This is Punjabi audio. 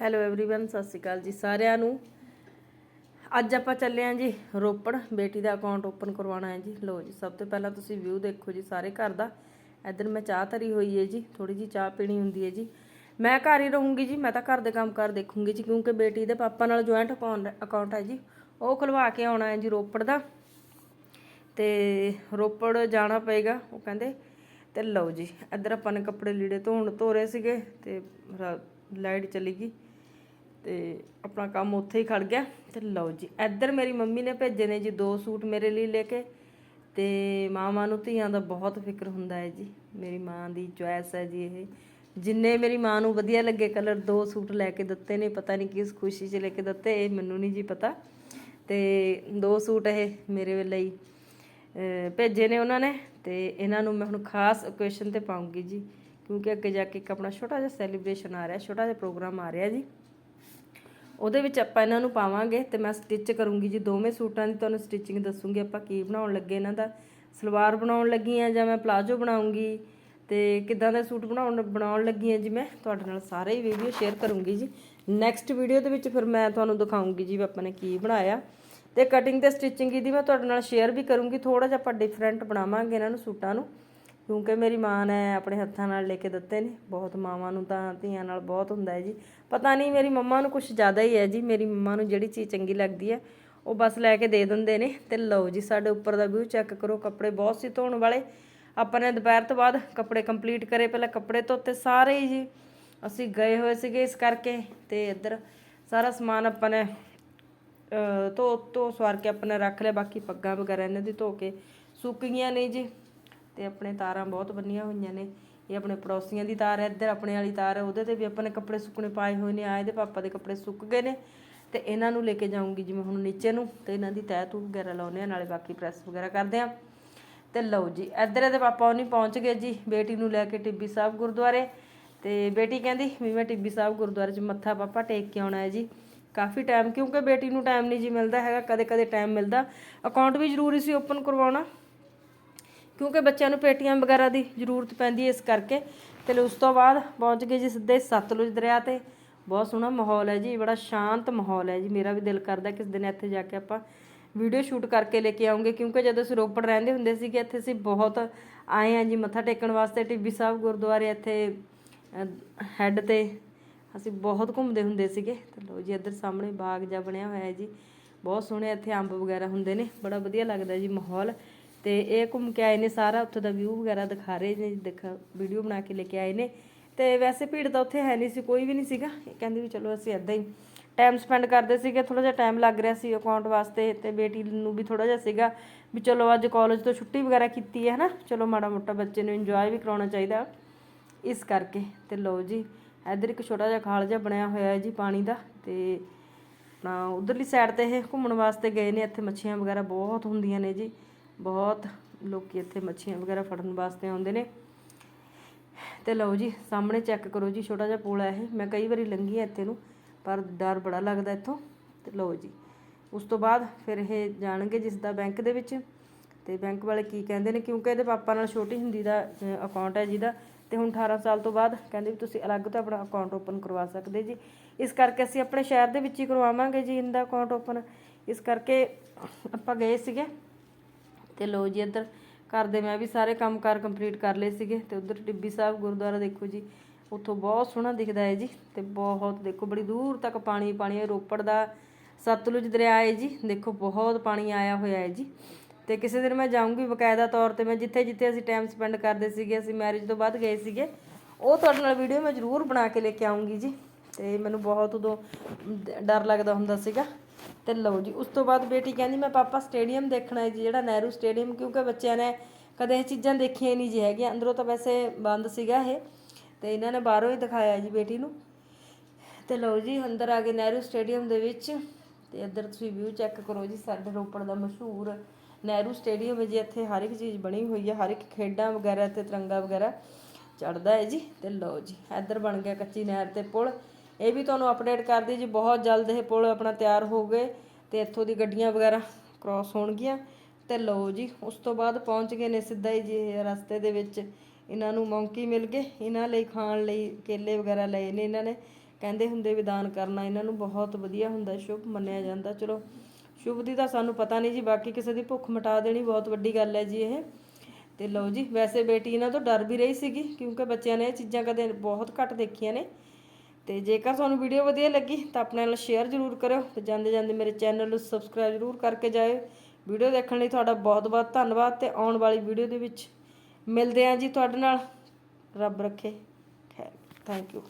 ਹੈਲੋ एवरीवन ਸਤਿ ਸ਼੍ਰੀ ਅਕਾਲ ਜੀ ਸਾਰਿਆਂ ਨੂੰ ਅੱਜ ਆਪਾਂ ਚੱਲੇ ਆਂ ਜੀ ਰੋਪੜ ਬੇਟੀ ਦਾ ਅਕਾਊਂਟ ਓਪਨ ਕਰਵਾਉਣਾ ਹੈ ਜੀ ਲੋ ਜੀ ਸਭ ਤੋਂ ਪਹਿਲਾਂ ਤੁਸੀਂ ਵਿਊ ਦੇਖੋ ਜੀ ਸਾਰੇ ਘਰ ਦਾ ਇੱਧਰ ਮੈਂ ਚਾਹ ਧਰੀ ਹੋਈ ਹੈ ਜੀ ਥੋੜੀ ਜੀ ਚਾਹ ਪੀਣੀ ਹੁੰਦੀ ਹੈ ਜੀ ਮੈਂ ਘਰ ਹੀ ਰਹੂੰਗੀ ਜੀ ਮੈਂ ਤਾਂ ਘਰ ਦੇ ਕੰਮ ਕਰ ਦੇਖੂੰਗੀ ਜੀ ਕਿਉਂਕਿ ਬੇਟੀ ਦੇ ਪਾਪਾ ਨਾਲ ਜੁਆਇੰਟ ਅਕਾਊਂਟ ਹੈ ਜੀ ਉਹ ਖੁਲਵਾ ਕੇ ਆਉਣਾ ਹੈ ਜੀ ਰੋਪੜ ਦਾ ਤੇ ਰੋਪੜ ਜਾਣਾ ਪਏਗਾ ਉਹ ਕਹਿੰਦੇ ਤੇ ਲਓ ਜੀ ਇੱਧਰ ਆਪਾਂ ਨੇ ਕੱਪੜੇ ਲੀੜੇ ਧੋਣ ਧੋ ਰਹੇ ਸੀਗੇ ਤੇ ਲਾਈਟ ਚਲੀ ਗਈ ਤੇ ਆਪਣਾ ਕੰਮ ਉੱਥੇ ਹੀ ਖੜ ਗਿਆ। ਤੇ ਲਓ ਜੀ, ਇੱਧਰ ਮੇਰੀ ਮੰਮੀ ਨੇ ਭੇਜੇ ਨੇ ਜੀ ਦੋ ਸੂਟ ਮੇਰੇ ਲਈ ਲੈ ਕੇ। ਤੇ ਮਾਵਾਂ ਨੂੰ ਧੀਆਂ ਦਾ ਬਹੁਤ ਫਿਕਰ ਹੁੰਦਾ ਹੈ ਜੀ। ਮੇਰੀ ਮਾਂ ਦੀ ਚੁਆਇਸ ਹੈ ਜੀ ਇਹ। ਜਿੰਨੇ ਮੇਰੀ ਮਾਂ ਨੂੰ ਵਧੀਆ ਲੱਗੇ ਕਲਰ, ਦੋ ਸੂਟ ਲੈ ਕੇ ਦਿੱਤੇ ਨੇ, ਪਤਾ ਨਹੀਂ ਕਿਸ ਖੁਸ਼ੀ 'ਚ ਲੈ ਕੇ ਦਿੱਤੇ, ਇਹ ਮੈਨੂੰ ਨਹੀਂ ਜੀ ਪਤਾ। ਤੇ ਦੋ ਸੂਟ ਇਹ ਮੇਰੇ ਲਈ ਭੇਜੇ ਨੇ ਉਹਨਾਂ ਨੇ। ਤੇ ਇਹਨਾਂ ਨੂੰ ਮੈਂ ਹੁਣ ਖਾਸ ਓਕੇਸ਼ਨ ਤੇ ਪਾਉਂਗੀ ਜੀ। ਕਿਉਂਕਿ ਅੱਗੇ ਜਾ ਕੇ ਇੱਕ ਆਪਣਾ ਛੋਟਾ ਜਿਹਾ ਸੈਲੀਬ੍ਰੇਸ਼ਨ ਆ ਰਿਹਾ, ਛੋਟਾ ਜਿਹਾ ਪ੍ਰੋਗਰਾਮ ਆ ਰਿਹਾ ਜੀ। ਉਹਦੇ ਵਿੱਚ ਆਪਾਂ ਇਹਨਾਂ ਨੂੰ ਪਾਵਾਂਗੇ ਤੇ ਮੈਂ ਸਟਿਚ ਕਰੂੰਗੀ ਜੀ ਦੋਵੇਂ ਸੂਟਾਂ ਦੀ, ਤੁਹਾਨੂੰ ਸਟਿਚਿੰਗ ਦੱਸੂੰਗੀ ਆਪਾਂ ਕੀ ਬਣਾਉਣ ਲੱਗੇ ਇਹਨਾਂ ਦਾ। ਸਲਵਾਰ ਬਣਾਉਣ ਲੱਗੀ ਆ ਜਾਂ ਮੈਂ ਪਲਾਜੋ ਬਣਾਉਂਗੀ ਤੇ ਕਿੱਦਾਂ ਦਾ ਸੂਟ ਬਣਾਉਣ ਬਣਾਉਣ ਲੱਗੀ ਆ ਜੀ ਮੈਂ, ਤੁਹਾਡੇ ਨਾਲ ਸਾਰੇ ਹੀ ਵੀਡੀਓ ਸ਼ੇਅਰ ਕਰੂੰਗੀ ਜੀ। ਨੈਕਸਟ ਵੀਡੀਓ ਦੇ ਵਿੱਚ ਫਿਰ ਮੈਂ ਤੁਹਾਨੂੰ ਦਿਖਾਉਂਗੀ ਜੀ ਵੀ ਆਪਾਂ ਨੇ ਕੀ ਬਣਾਇਆ। ਤੇ ਕਟਿੰਗ ਤੇ ਸਟਿਚਿੰਗ ਦੀ ਮੈਂ ਤੁਹਾਡੇ ਨਾਲ ਸ਼ੇਅਰ ਵੀ ਕਰੂੰਗੀ ਥੋੜਾ ਜਿਹਾ ਆਪਾਂ ਡਿਫਰੈਂਟ ਬਣਾਵਾਂਗੇ ਇਹਨਾਂ ਨੂੰ ਸੂਟਾਂ ਨੂੰ। ਕਿਉਂਕਿ ਮੇਰੀ ਮਾਂ ਨੇ ਆਪਣੇ ਹੱਥਾਂ ਨਾਲ ਲੈ ਕੇ ਦਿੱਤੇ ਨੇ। ਬਹੁਤ ਮਾਵਾਂ ਨੂੰ ਤਾਂ ਧੀਆਂ ਨਾਲ ਬਹੁਤ ਹੁੰਦਾ ਹੈ ਜੀ। ਪਤਾ ਨਹੀਂ ਮੇਰੀ ਮੰਮਾ ਨੂੰ ਕੁਝ ਜ਼ਿਆਦਾ ਹੀ ਹੈ ਜੀ। ਮੇਰੀ ਮੰਮਾ ਨੂੰ ਜਿਹੜੀ ਚੀਜ਼ ਚੰਗੀ ਲੱਗਦੀ ਹੈ, ਉਹ ਬਸ ਲੈ ਕੇ ਦੇ ਦਿੰਦੇ ਨੇ। ਤੇ ਲਓ ਜੀ, ਸਾਡੇ ਉੱਪਰ ਦਾ ਵਿਊ ਚੈੱਕ ਕਰੋ। ਕੱਪੜੇ ਬਹੁਤ ਸੀ ਧੋਣ ਵਾਲੇ। ਆਪਾਂ ਨੇ ਦੁਪਹਿਰ ਤੋਂ ਬਾਅਦ ਕੱਪੜੇ ਕੰਪਲੀਟ ਕਰੇ। ਪਹਿਲਾਂ ਕੱਪੜੇ ਧੋਤੇ ਸਾਰੇ ਹੀ ਜੀ। ਅਸੀਂ ਗਏ ਹੋਏ ਸੀਗੇ ਇਸ ਕਰਕੇ। ਤੇ ਇੱਧਰ ਸਾਰਾ ਸਮਾਨ ਆਪਾਂ ਨੇ ਧੋ ਧੋ ਸਵਾਰ ਕੇ ਆਪਾਂ ਨੇ ਰੱਖ ਲਿਆ। ਬਾਕੀ ਪੱਗਾਂ ਵਗੈਰਾ ਇਹਨਾਂ ਦੀ ਧੋ ਕੇ ਸੁੱਕ ਗਈਆਂ ਨੇ ਜੀ। ਤੇ ਆਪਣੇ ਤਾਰਾਂ ਬਹੁਤ ਬੰਨੀਆਂ ਹੋਈਆਂ ਨੇ। ਇਹ ਆਪਣੇ ਪੜੋਸੀਆਂ ਦੀ ਤਾਰ ਹੈ, ਇੱਧਰ ਆਪਣੇ ਵਾਲੀ ਤਾਰ ਹੈ, ਉਹਦੇ ਤੇ ਵੀ ਆਪਣੇ ਕੱਪੜੇ ਸੁੱਕਣੇ ਪਾਏ ਹੋਏ ਨੇ, ਆਏ ਦੇ ਪਾਪਾ ਦੇ ਕੱਪੜੇ ਸੁੱਕ ਗਏ ਨੇ। ਤੇ ਇਹਨਾਂ ਨੂੰ ਲੈ ਕੇ ਜਾਊਂਗੀ ਜਿਵੇਂ ਹੁਣ ਨੀਚੇ ਨੂੰ, ਤੇ ਇਹਨਾਂ ਦੀ ਤੈਅ ਤੂ ਵਗੈਰਾ ਲਾਉਨੇ ਆ ਨਾਲੇ ਬਾਕੀ ਪ੍ਰੈਸ ਵਗੈਰਾ ਕਰਦੇ ਆ ਤੇ ਲਓ ਜੀ, ਇੱਧਰ ਇਹਦੇ ਪਾਪਾ ਉਹਨੀ ਪਹੁੰਚ ਗਏ ਜੀ, ਬੇਟੀ ਨੂੰ ਲੈ ਕੇ ਟਿੱਬੀ ਸਾਹਿਬ ਗੁਰਦੁਆਰੇ। ਤੇ ਬੇਟੀ ਕਹਿੰਦੀ ਵੀ ਮੈਂ ਟਿੱਬੀ ਸਾਹਿਬ ਗੁਰਦੁਆਰੇ 'ਚ ਮੱਥਾ ਪਾਪਾ ਟੇਕ ਕੇ ਆਉਣਾ ਹੈ ਜੀ। ਕਾਫੀ ਟਾਈਮ ਕਿਉਂਕਿ ਬੇਟੀ ਨੂੰ ਟਾਈਮ ਨਹੀਂ ਜੀ ਮਿਲਦਾ ਹੈਗਾ ਕਦੇ ਕਦੇ ਟਾਈਮ ਮਿਲਦਾ। ਅਕਾਊਂਟ ਵੀ ਜ਼ਰੂਰੀ ਸੀ ਓਪਨ ਕਰਵਾਉਣਾ। ਕਿਉਂਕਿ ਬੱਚਿਆਂ ਨੂੰ ਪੇਟੀਆਂ ਵਗੈਰਾ ਦੀ ਜ਼ਰੂਰਤ ਪੈਂਦੀ ਹੈ ਇਸ ਕਰਕੇ। ਤੇ ਉਸ ਤੋਂ ਬਾਅਦ ਪਹੁੰਚ ਗਏ ਜੀ ਸਿੱਧੇ ਸਤਲੁਜ ਦਰਿਆ ਤੇ। ਬਹੁਤ ਸੋਹਣਾ ਮਾਹੌਲ ਹੈ ਜੀ, ਬੜਾ ਸ਼ਾਂਤ ਮਾਹੌਲ ਹੈ ਜੀ। ਮੇਰਾ ਵੀ ਦਿਲ ਕਰਦਾ ਕਿਸ ਦਿਨ ਇੱਥੇ ਜਾ ਕੇ ਆਪਾਂ ਵੀਡੀਓ ਸ਼ੂਟ ਕਰਕੇ ਲੈ ਕੇ ਆਉਂਗੇ, ਕਿਉਂਕਿ ਜਦੋਂ ਅਸੀਂ ਰੋਪੜ ਰਹਿੰਦੇ ਹੁੰਦੇ ਸੀਗੇ, ਇੱਥੇ ਅਸੀਂ ਬਹੁਤ ਆਏ ਆ ਜੀ, ਮੱਥਾ ਟੇਕਣ ਵਾਸਤੇ। ਟਿੱਬੀ ਸਾਹਿਬ ਗੁਰਦੁਆਰੇ ਇੱਥੇ ਹੈੱਡ ਤੇ ਅਸੀਂ ਬਹੁਤ ਘੁੰਮਦੇ ਹੁੰਦੇ ਸੀਗੇ। ਤੇ ਲੋ ਜੀ, ਇੱਧਰ ਸਾਹਮਣੇ ਬਾਗ ਜਿਹਾ ਬਣਿਆ ਹੋਇਆ ਹੈ ਜੀ। ਬਹੁਤ ਸੋਹਣੇ ਇੱਥੇ ਅੰਬ ਵਗੈਰਾ ਹੁੰਦੇ ਨੇ। ਬੜਾ ਵਧੀਆ ਲੱਗਦਾ ਜੀ ਮਾਹੌਲ। ਤੇ ਇਹ ਘੁੰਮ ਕੇ ਆਏ ਨੇ, ਸਾਰਾ ਉੱਥੇ ਦਾ ਵਿਊ ਵਗੈਰਾ ਦਿਖਾ ਰਹੇ ਨੇ, ਦਿਖਾ ਵੀਡੀਓ ਬਣਾ ਕੇ ਲੈ ਕੇ ਆਏ ਨੇ। ਤੇ ਵੈਸੇ ਭੀੜ ਤਾਂ ਉੱਥੇ ਹੈ ਨਹੀਂ ਸੀ, ਕੋਈ ਵੀ ਨਹੀਂ ਸੀਗਾ। ਇਹ ਕਹਿੰਦੇ ਵੀ ਚਲੋ ਅਸੀਂ ਇੱਦਾਂ ਹੀ ਟਾਈਮ ਸਪੈਂਡ ਕਰਦੇ ਸੀਗੇ ਥੋੜਾ ਜਿਹਾ ਟਾਈਮ ਲੱਗ ਰਿਹਾ ਸੀ ਅਕਾਊਂਟ ਵਾਸਤੇ ਤੇ ਬੇਟੀ ਨੂੰ ਵੀ ਥੋੜਾ ਜਿਹਾ ਸੀਗਾ ਵੀ ਚਲੋ ਅੱਜ ਕਾਲਜ ਤੋਂ ਛੁੱਟੀ ਵਗੈਰਾ ਕੀਤੀ ਹੈ, ਹਨਾ? ਚਲੋ ਮਾੜਾ ਮੋਟਾ ਬੱਚੇ ਨੂੰ ਇੰਜੋਏ ਵੀ ਕਰਾਉਣਾ ਚਾਹੀਦਾ। ਇਸ ਕਰਕੇ ਤੇ ਲਓ ਜੀ, ਇੱਧਰ ਇੱਕ ਛੋਟਾ ਜਿਹਾ ਖਾਲ ਜਿਹਾ ਬਣਿਆ ਹੋਇਆ ਹੈ ਜੀ ਪਾਣੀ ਦਾ ਤੇ ਆਪਣਾ ਉਧਰਲੀ ਸਾਈਡ ਤੇ ਇਹ ਘੁੰਮਣ ਵਾਸਤੇ ਗਏ ਨੇ, ਇੱਥੇ ਮੱਛੀਆਂ ਵਗੈਰਾ ਬਹੁਤ ਹੁੰਦੀਆਂ ਨੇ ਜੀ। ਬਹੁਤ ਲੋਕੀ ਇੱਥੇ ਮੱਛੀਆਂ ਵਗੈਰਾ ਫੜਨ ਵਾਸਤੇ ਆਉਂਦੇ ਨੇ। ਤੇ ਲਓ ਜੀ, ਸਾਹਮਣੇ ਚੈੱਕ ਕਰੋ ਜੀ, ਛੋਟਾ ਜਿਹਾ ਪੋਲ ਹੈ ਇਹ। ਮੈਂ ਕਈ ਵਾਰੀ ਲੰਘੀ ਆ ਇੱਥੇ ਨੂੰ, ਪਰ ਡਰ ਬੜਾ ਲੱਗਦਾ ਇੱਥੋਂ। ਤੇ ਲਓ ਜੀ, ਉਸ ਤੋਂ ਬਾਅਦ ਫਿਰ ਇਹ ਜਾਣਗੇ ਜਿਸ ਦਾ ਬੈਂਕ ਦੇ ਵਿੱਚ। ਤੇ ਬੈਂਕ ਵਾਲੇ ਕੀ ਕਹਿੰਦੇ ਨੇ, ਕਿਉਂਕਿ ਇਹਦੇ ਪਾਪਾ ਨਾਲ ਛੋਟੀ ਹੁੰਦੀ ਦਾ ਅਕਾਊਂਟ ਹੈ ਜਿਹਦਾ ਤੇ ਹੁਣ 18 ਸਾਲ ਤੋਂ ਬਾਅਦ ਕਹਿੰਦੇ ਵੀ ਤੁਸੀਂ ਅਲੱਗ ਤੋਂ ਆਪਣਾ ਅਕਾਊਂਟ ਓਪਨ ਕਰਵਾ ਸਕਦੇ ਜੀ। ਇਸ ਕਰਕੇ ਅਸੀਂ ਆਪਣੇ ਸ਼ਹਿਰ ਦੇ ਵਿੱਚ ਹੀ ਕਰਵਾਵਾਂਗੇ ਜੀ, ਇਹਦਾ ਅਕਾਊਂਟ ਓਪਨ ਇਸ ਕਰਕੇ ਆਪਾਂ ਗਏ ਸੀਗੇ। ਤੇ ਲੋ ਜੀ ਇੱਧਰ ਘਰ ਦੇ ਮੈਂ ਵੀ ਸਾਰੇ ਕੰਮਕਾਰ ਕੰਪਲੀਟ ਕਰ ਲਏ ਸੀਗੇ ਤੇ ਉਧਰ ਟਿੱਬੀ ਸਾਹਿਬ ਗੁਰਦੁਆਰਾ ਦੇਖੋ ਜੀ, ਉੱਥੋਂ ਬਹੁਤ ਸੋਹਣਾ ਦਿਖਦਾ ਹੈ ਜੀ ਤੇ ਬਹੁਤ ਦੇਖੋ ਬੜੀ ਦੂਰ ਤੱਕ ਪਾਣੀ ਪਾਣੀ ਹੈ, ਰੋਪੜ ਦਾ ਸਤਲੁਜ ਦਰਿਆ ਹੈ ਜੀ, ਦੇਖੋ ਬਹੁਤ ਪਾਣੀ ਆਇਆ ਹੋਇਆ ਹੈ ਜੀ ਤੇ ਕਿਸੇ ਦਿਨ ਮੈਂ ਜਾਊਂਗੀ ਬਕਾਇਦਾ ਤੌਰ ਤੇ ਮੈਂ ਜਿੱਥੇ ਜਿੱਥੇ ਅਸੀਂ ਟਾਈਮ ਸਪੈਂਡ ਕਰਦੇ ਸੀਗੇ, ਅਸੀਂ ਮੈਰਿਜ ਤੋਂ ਬਾਅਦ ਗਏ ਸੀਗੇ, ਉਹ ਤੁਹਾਡੇ ਨਾਲ ਵੀਡੀਓ ਮੈਂ ਜ਼ਰੂਰ ਬਣਾ ਕੇ ਲੈ ਕੇ ਆਉਂਗੀ ਜੀ ਤੇ ਮੈਨੂੰ ਬਹੁਤ ਉਦੋਂ ਡਰ ਲੱਗਦਾ ਹੁੰਦਾ ਸੀਗਾ। ਤੇ ਲਓ ਜੀ, ਉਸ ਤੋਂ ਬਾਅਦ ਬੇਟੀ ਕਹਿੰਦੀ, ਮੈਂ ਪਾਪਾ ਸਟੇਡੀਅਮ ਦੇਖਣਾ ਹੈ ਜੀ, ਜਿਹੜਾ ਨਹਿਰੂ ਸਟੇਡੀਅਮ, ਕਿਉਂਕਿ ਬੱਚਿਆਂ ਨੇ ਕਦੇ ਇਹ ਚੀਜ਼ਾਂ ਦੇਖੀਆਂ ਨਹੀਂ ਜੀ ਹੈਗੀਆਂ। ਅੰਦਰੋਂ ਤਾਂ ਵੈਸੇ ਬੰਦ ਸੀਗਾ ਇਹ ਤੇ ਇਹਨਾਂ ਨੇ ਬਾਹਰੋਂ ਹੀ ਦਿਖਾਇਆ ਜੀ ਬੇਟੀ ਨੂੰ। ਤੇ ਲਓ ਜੀ, ਅੰਦਰ ਆ ਗਏ ਨਹਿਰੂ ਸਟੇਡੀਅਮ ਦੇ ਵਿੱਚ ਤੇ ਇੱਧਰ ਤੁਸੀਂ ਵਿਊ ਚੈੱਕ ਕਰੋ ਜੀ, ਸਾਡੇ ਰੋਪੜ ਦਾ ਮਸ਼ਹੂਰ ਨਹਿਰੂ ਸਟੇਡੀਅਮ ਹੈ ਜੀ, ਇੱਥੇ ਹਰ ਇੱਕ ਚੀਜ਼ ਬਣੀ ਹੋਈ ਹੈ, ਹਰ ਇੱਕ ਖੇਡਾਂ ਵਗੈਰਾ ਤੇ ਤਿਰੰਗਾ ਵਗੈਰਾ ਚੜਦਾ ਹੈ ਜੀ। ਤੇ ਲਓ ਜੀ, ਇੱਧਰ ਬਣ ਗਿਆ ਕੱਚੀ ਨਹਿਰ ਤੇ ਪੁਲ। ਇਹ ਵੀ ਤੁਹਾਨੂੰ ਅਪਡੇਟ ਕਰਦੀ ਜੀ, ਬਹੁਤ ਜਲਦ ਇਹ ਪੁਲ ਆਪਣਾ ਤਿਆਰ ਹੋ ਗਏ ਤੇ ਇੱਥੋਂ ਦੀ ਗੱਡੀਆਂ ਵਗੈਰਾ ਕ੍ਰਾਸ ਹੋਣਗੀਆਂ। ਤੇ ਲਓ ਜੀ, ਉਸ ਤੋਂ ਬਾਅਦ ਪਹੁੰਚ ਗਏ ਨੇ ਸਿੱਧਾ ਹੀ ਜੀ ਇਹ ਰਸਤੇ ਦੇ ਵਿੱਚ। ਇਹਨਾਂ ਨੂੰ ਮੌਂਕੀ ਮਿਲ ਗਏ। ਇਹਨਾਂ ਲਈ ਖਾਣ ਲਈ ਕੇਲੇ ਵਗੈਰਾ ਲਏ ਨੇ ਇਹਨਾਂ ਨੇ। ਕਹਿੰਦੇ ਹੁੰਦੇ ਵਿਦਾਨ ਕਰਨਾ, ਇਹਨਾਂ ਨੂੰ ਬਹੁਤ ਵਧੀਆ ਹੁੰਦਾ, ਸ਼ੁਭ ਮੰਨਿਆ ਜਾਂਦਾ। ਚਲੋ, ਸ਼ੁਭ ਦੀ ਤਾਂ ਸਾਨੂੰ ਪਤਾ ਨਹੀਂ ਜੀ, ਬਾਕੀ ਕਿਸੇ ਦੀ ਭੁੱਖ ਮਿਟਾ ਦੇਣੀ ਬਹੁਤ ਵੱਡੀ ਗੱਲ ਹੈ ਜੀ ਇਹ। ਤੇ ਲਓ ਜੀ, ਵੈਸੇ ਬੇਟੀ, ਇਹਨਾਂ ਤੋਂ ਡਰ ਵੀ ਰਹੀ ਸੀਗੀ, ਕਿਉਂਕਿ ਬੱਚਿਆਂ ਨੇ ਇਹ ਚੀਜ਼ਾਂ ਕਦੇ ਬਹੁਤ ਘੱਟ ਦੇਖੀਆਂ ਨੇ। ਤੇ ਜੇਕਰ ਤੁਹਾਨੂੰ ਵੀਡੀਓ ਵਧੀਆ ਲੱਗੀ ਤਾਂ ਆਪਣੇ ਨਾਲ ਸ਼ੇਅਰ ਜ਼ਰੂਰ ਕਰਿਓ ਤੇ ਜਾਂਦੇ ਜਾਂਦੇ ਮੇਰੇ ਚੈਨਲ ਨੂੰ ਸਬਸਕ੍ਰਾਈਬ ਜ਼ਰੂਰ ਕਰਕੇ ਜਾਇਓ। ਵੀਡੀਓ ਦੇਖਣ ਲਈ ਤੁਹਾਡਾ ਬਹੁਤ ਬਹੁਤ ਧੰਨਵਾਦ ਤੇ ਆਉਣ ਵਾਲੀ ਵੀਡੀਓ ਦੇ ਵਿੱਚ ਮਿਲਦੇ ਆਂ ਜੀ ਤੁਹਾਡੇ ਨਾਲ। ਰੱਬ ਰੱਖੇ। ਖੈਰ ਥੈਂਕ ਯੂ